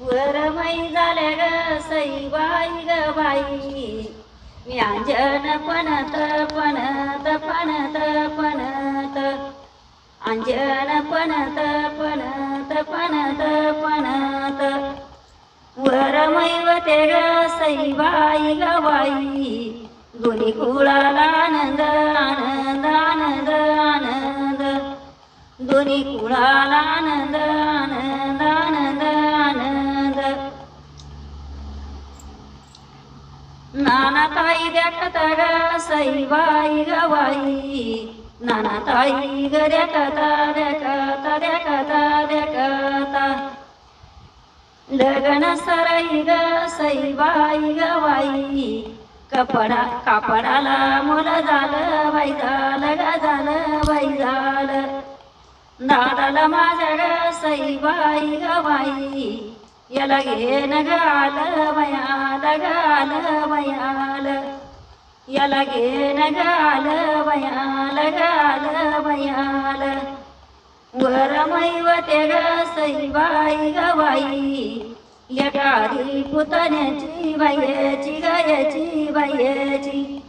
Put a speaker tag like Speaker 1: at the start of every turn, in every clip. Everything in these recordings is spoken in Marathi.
Speaker 1: वरमई झाल्या ग सई बाई ग बाई. व्यांजन अंजन पणत पणत पणत पणत. अंजन पणत पणत पणत पणत. वरमैवते ग सई बाई ग बाई. दोन्ही कुळाला आनंद आनंद आनंद आनंद. दोन्ही कुळाला आनंद आनंद आनंद. नाना ताई देखत ग सई बाई ग बाई नाना ताई ग देखता देखता देखता देखता लगन सरई ग सई बाई ग बाई कपडा कापडाला मुल झालं बाई झालं ग झालं बाई झालं दादाला माझ्या ग सई बाई ग बाई. याला घेन ग आलं बयाल ग आलं बयाल याला घेन ग आलं गाल ग आलं बयाल वरमैव ते ग सई बाई ग बाई. लेकारी पुतण्याची बायची गायची बायची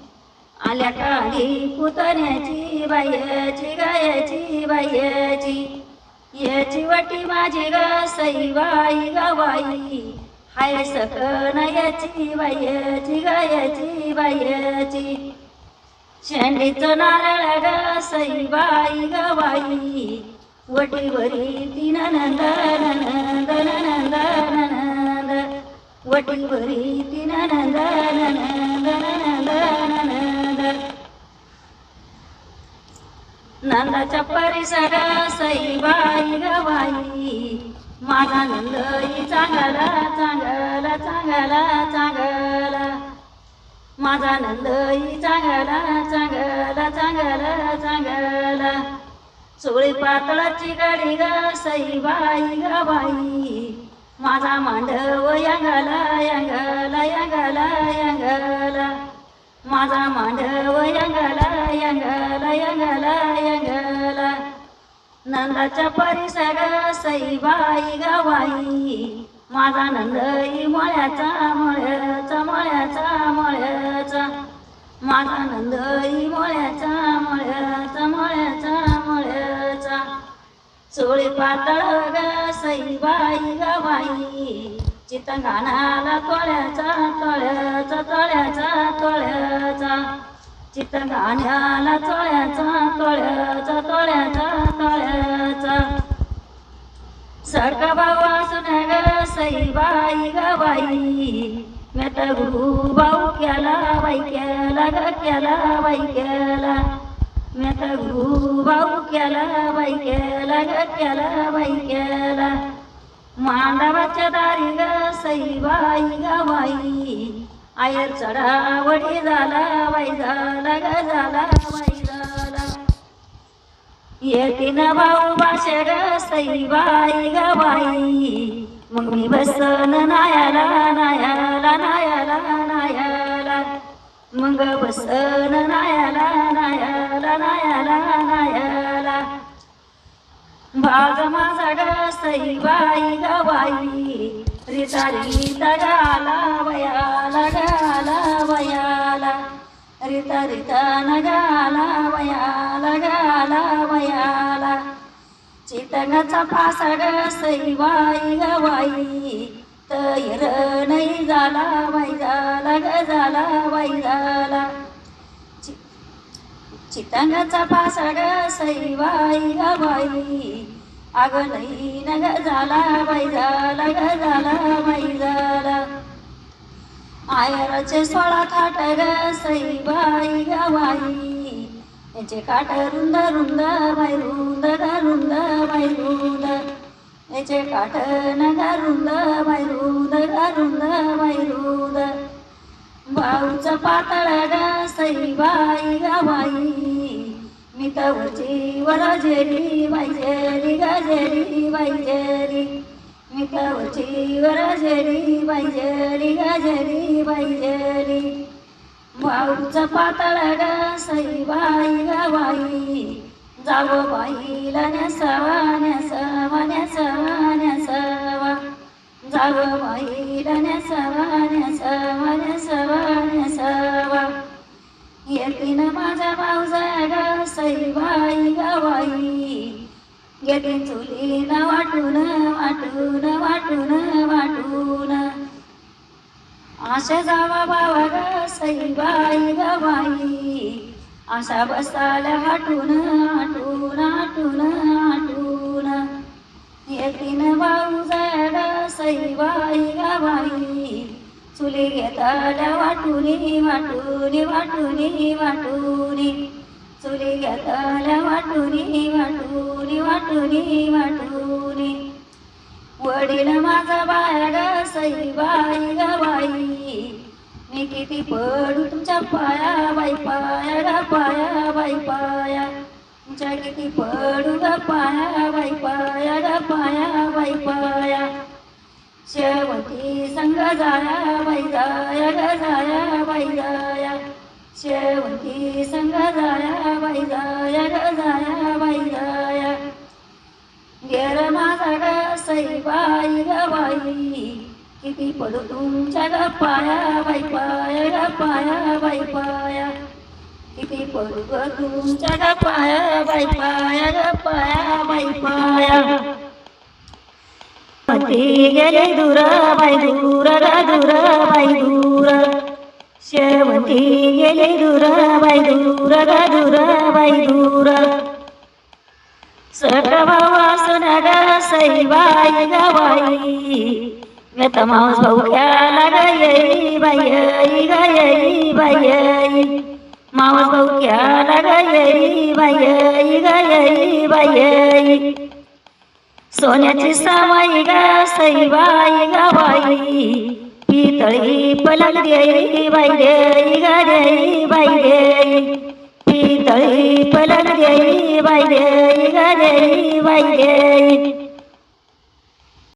Speaker 1: आल्या काली पुतण्याची बायची गायची बायची याची वाटी माझी ग सई बाई ग हाय सकन याची बायची गायची बायची शेंडीचं नारळ ग सई बाई ग वटीवरी तीन नंद नंद नंद नंद. वटीवरी तीन नंद नंदाच्या परिसर सई बाई माझा नंदई चांगला चांगला चांगला चांगला. माझा नंदई चांगला चांगला चांगला चांगला. सोळी पातळाची गाडी ग सई बाई ग माझा मांडव यंगला यंगला यंगला यंगला. माझा मांडव यंगाला यंगाला यंगाला यंगाला. नंदाच्या परिसर सईबाई गवाई. ग माझा नंदई मळ्याचा मळ्याचा मळ्याचा मळ्याचा. माझा नंदई मळ्याचा मळ्याचा मळ्याचा मळ्याचा. चोळी पातळ ग सईबाई गवाई. ग बाई चितंगाणाला तोळ्याचा तोळ्याचा तोळ्याचा. तोळ्याचा चितंगाण्याला तोळ्याचा तोळ्याचा तोळ्याचा तोळ्याचा. सडका भाऊ असून ग सई ग बाई. मी गुरु भाऊ केला बाई केला ग केला बाई केला. मी गुरु भाऊ केला बाई केला ग केला बाई केला. मांडवाच्या दारी ग सईबाई बाई ग आयर चढावडी झाला बाई झाला ग झाला वाई झाला. येतीन भाऊ बाशे ग सईबाई बाई मग मी बसन नायाला नायाला नायाला नायाला. मग बसन नायाला भाग माझा ग सई बाई गवाई बाई रिता रिता गाला वयाला गाला वयाला रिता रिता न वयाला गाला वयाला चितंगाचा फासा ग सई बाई ग तैर नाही झाला वाई झाला ग झाला वाई झाला चि- चितंगाचा फासा ग सई बाई ग बाई अग नाही न ग झाला बाई झाला ग झाला बाई झाला. आयराचे सोळा थाट ग सई बाई ग बाई. याचे काट रुंद रुंद बाई रुंद ग रुंद बाई रुंद. याचे काट न ग रुंद बाई रुंद ग रुंद बाई रुंद. भाऊचं पातळ ग सई बाई ग बाई. मी वराजेरी वर जेरी बायजेरी जेरी वराजेरी जेरी बाई बायजेरी मी तवची वर पातळ ग सई बाई ग बाई जावं बाईला नेसवा नेसवा नेसवा नेसवा नेसाव बाई गेली चुलीन वाटून वाटून वाटून वाटून. आशा जावा बावा ग सईबाई गवाई. आशा बसाला हाटून हाटून हाटून हाटून. येतीन भाऊ जाड सईबाई गवाई. चुली घेताल्या वाटुनी वाटून वाटून वाटून. चुली घेताल्या वाटून वाटून. वाटुनी वाटुनी वडील माझा बाया ग सईबाई ग बाई. मी किती पडू तुमच्या पाया बाई पाया ग पाया बाई पाया. तुमच्या किती पडू ग पाया बाई पाया ग पाया बाई पाया. शेवटी संग जाया बाई जाया ग जाया बाई जाया. शेवटी संग जाया बाई जाया ग जाया बाई जाया. गेर माझा ग सईबाई ग बाई. किती पडू तुमच्या ग पाया बाई पाया ग पाया बाई पाया. किती पडू ग तुमच्या ग पाया बाई पाया ग पाया बाई पाया. पती गेले दूर बाई दूर ग दूर बाई दूर. शेवटी गेले दूर बाई दूर ग दूर बाई दूर. सकवा वासन ग सईबाई ग बाई व्यत माऊस भाऊ घ्याला ग येई बाई येई ग येई सोन्याची सामाई ग सैवाई गवाई पितळी पलंग देई बाई देई ग देई बाई देई पितळी पलंग देई